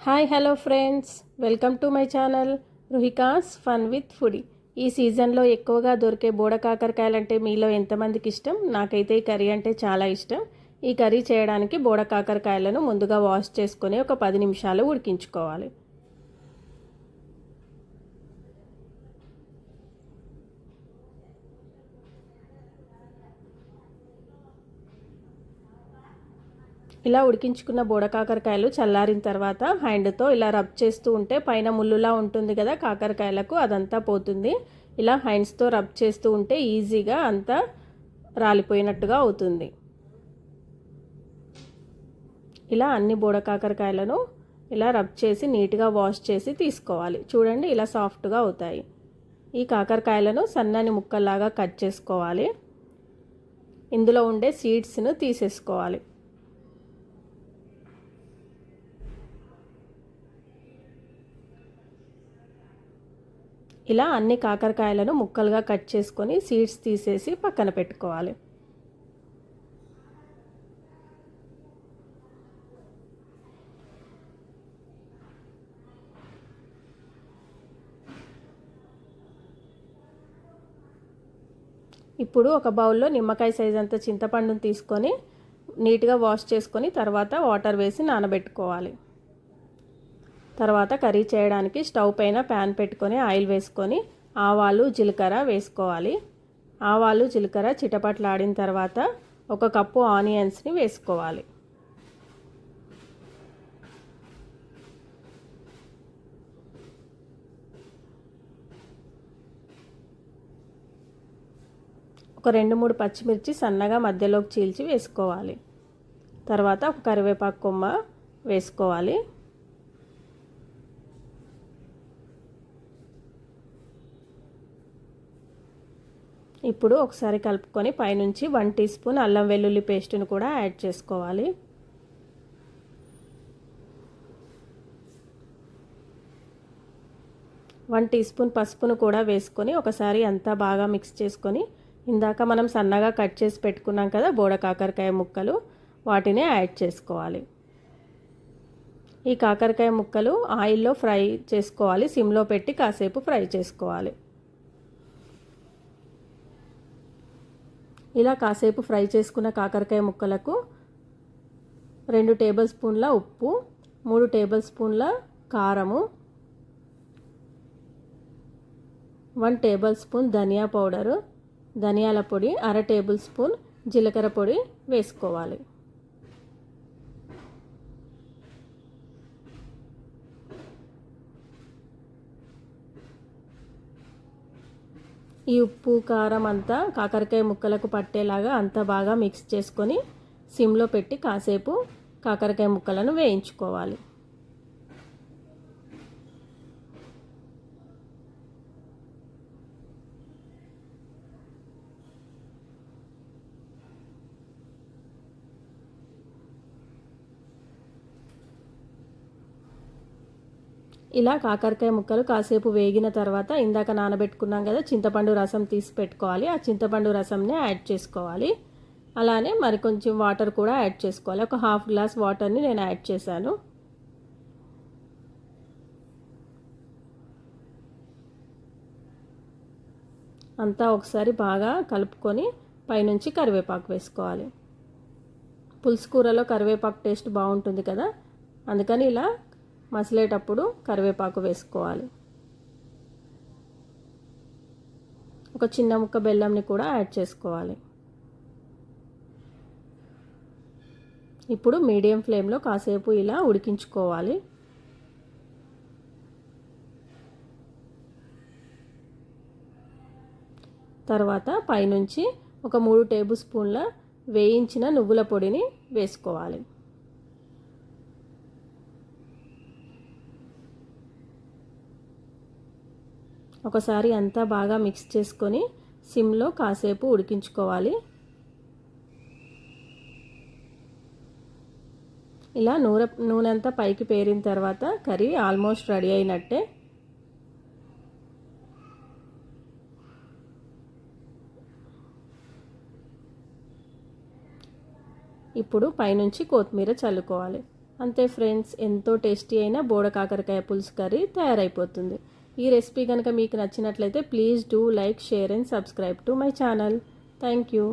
Hi hello friends welcome to my channel Ruhika's fun with foodie ఈ సీజన్లో ఎక్కువగా దొరికే బోడ కాకరకాయలు అంటే మీలో ఎంతమందికి ఇష్టం? నాకైతే ఈ కర్రీ అంటే చాలా ఇష్టం. ఈ కర్రీ చేయడానికి బోడ కాకరకాయలను ముందుగా వాష్ చేసుకొని ఒక పది నిమిషాలు ఉడికించుకోవాలి. ఇలా ఉడికించుకున్న బోడ కాకరకాయలు చల్లారిన తర్వాత హ్యాండ్తో ఇలా రబ్ చేస్తూ ఉంటే పైన ముళ్ళులా ఉంటుంది కదా కాకరకాయలకు అదంతా పోతుంది. ఇలా హ్యాండ్స్తో రబ్ చేస్తూ ఉంటే ఈజీగా అంతా రాలిపోయినట్టుగా అవుతుంది. ఇలా అన్ని బోడ కాకరకాయలను ఇలా రబ్ చేసి నీట్గా వాష్ చేసి తీసుకోవాలి. చూడండి ఇలా సాఫ్ట్గా అవుతాయి. ఈ కాకరకాయలను సన్నని ముక్కల్లాగా కట్ చేసుకోవాలి. ఇందులో ఉండే సీడ్స్ను తీసేసుకోవాలి. ఇలా అన్ని కాకరకాయలను ముక్కలుగా కట్ చేసుకొని సీడ్స్ తీసేసి పక్కన పెట్టుకోవాలి. ఇప్పుడు ఒక బౌల్లో నిమ్మకాయ సైజ్ అంత చింతపండును తీసుకొని నీట్గా వాష్ చేసుకొని తర్వాత వాటర్ వేసి నానబెట్టుకోవాలి. తర్వాత కర్రీ చేయడానికి స్టవ్ పైన ప్యాన్ పెట్టుకొని ఆయిల్ వేసుకొని ఆవాలు జీలకర్ర వేసుకోవాలి. ఆవాలు జీలకర్ర చిటపట్లాడిన తర్వాత ఒక కప్పు ఆనియన్స్ని వేసుకోవాలి. ఒక రెండు మూడు పచ్చిమిర్చి సన్నగా మధ్యలోకి చీల్చి వేసుకోవాలి. తర్వాత ఒక కరివేపాకు కొమ్మ వేసుకోవాలి. ఇప్పుడు ఒకసారి కలుపుకొని పైనుంచి వన్ టీ స్పూన్ అల్లం వెల్లుల్లి పేస్ట్ను కూడా యాడ్ చేసుకోవాలి. వన్ టీ స్పూన్ పసుపును కూడా వేసుకొని ఒకసారి అంతా బాగా మిక్స్ చేసుకొని ఇందాక మనం సన్నగా కట్ చేసి పెట్టుకున్నాం కదా బోడ కాకరకాయ ముక్కలు వాటిని యాడ్ చేసుకోవాలి. ఈ కాకరకాయ ముక్కలు ఆయిల్లో ఫ్రై చేసుకోవాలి సిమ్లో పెట్టి కాసేపు ఫ్రై చేసుకోవాలి. ఇలా కాసేపు ఫ్రై చేసుకున్న కాకరకాయ ముక్కలకు రెండు టేబుల్ స్పూన్ల ఉప్పు మూడు టేబుల్ స్పూన్ల కారము వన్ టేబుల్ స్పూన్ ధనియా పౌడరు ధనియాల పొడి అర టేబుల్ స్పూన్ జీలకర్ర పొడి వేసుకోవాలి. ఈ ఉప్పు కారం అంతా కాకరకాయ ముక్కలకు పట్టేలాగా అంతా బాగా మిక్స్ చేసుకొని సిమ్లో పెట్టి కాసేపు కాకరకాయ ముక్కలను వేయించుకోవాలి. ఇలా కాకరకాయ ముక్కలు కాసేపు వేగిన తర్వాత ఇందాక నానబెట్టుకున్నాం కదా చింతపండు రసం తీసి పెట్టుకోవాలి. ఆ చింతపండు రసంని యాడ్ చేసుకోవాలి. అలానే మరి కొంచెం వాటర్ కూడా యాడ్ చేసుకోవాలి. ఒక హాఫ్ గ్లాస్ వాటర్ని నేను యాడ్ చేశాను. అంతా ఒకసారి బాగా కలుపుకొని పైనుంచి కరివేపాకు వేసుకోవాలి. పులుసు కూరలో కరివేపాకు టేస్ట్ బాగుంటుంది కదా అందుకని ఇలా మసిలేటప్పుడు కరివేపాకు వేసుకోవాలి. ఒక చిన్న ముక్క బెల్లంని కూడా యాడ్ చేసుకోవాలి. ఇప్పుడు మీడియం ఫ్లేమ్లో కాసేపు ఇలా ఉడికించుకోవాలి. తర్వాత పైనుంచి ఒక మూడు టేబుల్ స్పూన్ల వేయించిన నువ్వుల పొడిని వేసుకోవాలి. ఒకసారి అంతా బాగా మిక్స్ చేసుకొని సిమ్లో కాసేపు ఉడికించుకోవాలి. ఇలా నూనె నూనె అంతా పైకి పేరిన తర్వాత కర్రీ ఆల్మోస్ట్ రెడీ అయినట్టే. ఇప్పుడు పైనుంచి కొత్తిమీర చల్లుకోవాలి. అంతే ఫ్రెండ్స్ ఎంతో టేస్టీ అయిన బోడ కాకరకాయ పులుసు కర్రీ తయారైపోతుంది. ఈ రెసిపీ కనుక మీకు నచ్చినట్లయితే please do like share and subscribe to my channel thank you